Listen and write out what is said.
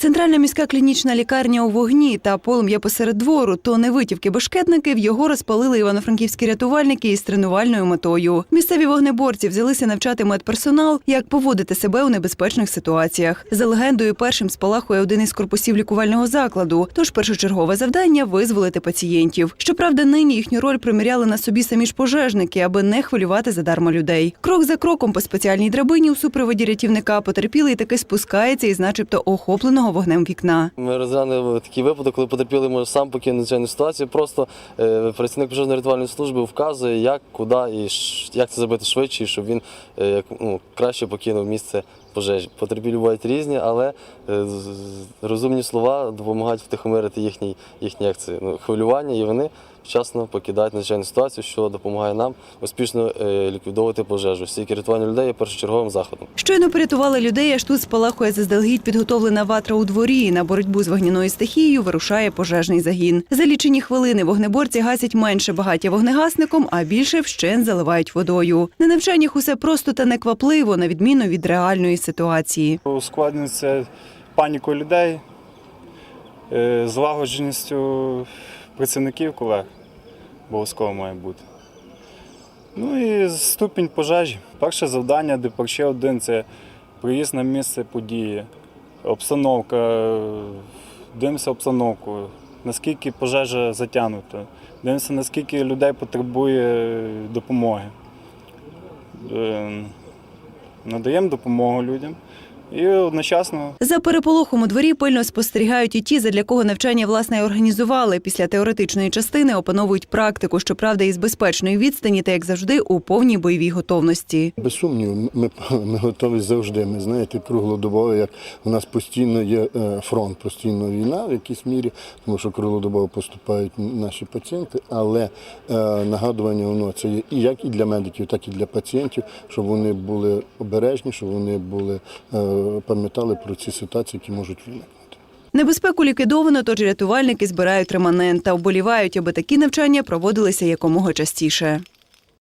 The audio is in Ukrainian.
Центральна міська клінічна лікарня у вогні та полум'я посеред двору, то не витівки бешкетників його розпалили івано-франківські рятувальники із тренувальною метою. Місцеві вогнеборці взялися навчати медперсонал, як поводити себе у небезпечних ситуаціях. За легендою, першим спалахує один із корпусів лікувального закладу. Тож першочергове завдання визволити пацієнтів. Щоправда, нині їхню роль приміряли на собі самі ж пожежники, аби не хвилювати задарма людей. Крок за кроком по спеціальній драбині у супроводі рятівника потерпілий таки спускається із, начебто, охопленого вогнем вікна. Ми розглянули такий випадок, коли потерпілий може сам покинути надзвичайну ситуацію. Просто е, працівник пожежно-рятувальної служби вказує, як, куди і як це зробити швидше, щоб він е, ну, краще покинув місце пожежі. Потерпілі бувають різні, але е, розумні слова допомагають втихомирити їхні, їхні акції, ну, хвилювання, і вони вчасно покидають надзвичайну ситуацію, що допомагає нам успішно е, ліквідовувати пожежу. Стільки рятування людей є першочерговим заходом. Щойно порятували людей, аж тут спалахує заздалегідь підготовлена ватра у дворі. На боротьбу з вогняною стихією вирушає пожежний загін. За лічені хвилини вогнеборці гасять менше багаття вогнегасником, а більше вщен заливають водою. На навчаннях усе просто та неквапливо, на відміну від реальної ситуації. ускладнюється панікою людей, е, злагодженістю працівників колег обов'язково має бути. Ну і ступінь пожежі. Перше завдання ДПРЧ 1 це приїзд на місце події, обстановка, дивимося обстановку, наскільки пожежа затягнута, дивимося, наскільки людей потребує допомоги. Е, Надаємо допомогу людям і одночасно За переполохом у дворі пильно спостерігають і ті, задля кого навчання власне організували. Після теоретичної частини опановують практику, щоправда, із безпечної відстані та як завжди у повній бойовій готовності. Без сумніву, ми, ми готові завжди. Ми знаєте, круглодобово, як у нас постійно є е, фронт, постійно війна в якійсь мірі, тому що круглодобово поступають наші пацієнти. Але е, нагадування воно це є і як і для медиків, так і для пацієнтів, щоб вони були обережні, щоб вони були е, пам'ятали про ці ситуації, які можуть виникнути. Небезпеку ліквідовано, тож рятувальники збирають реманент та вболівають, аби такі навчання проводилися якомога частіше.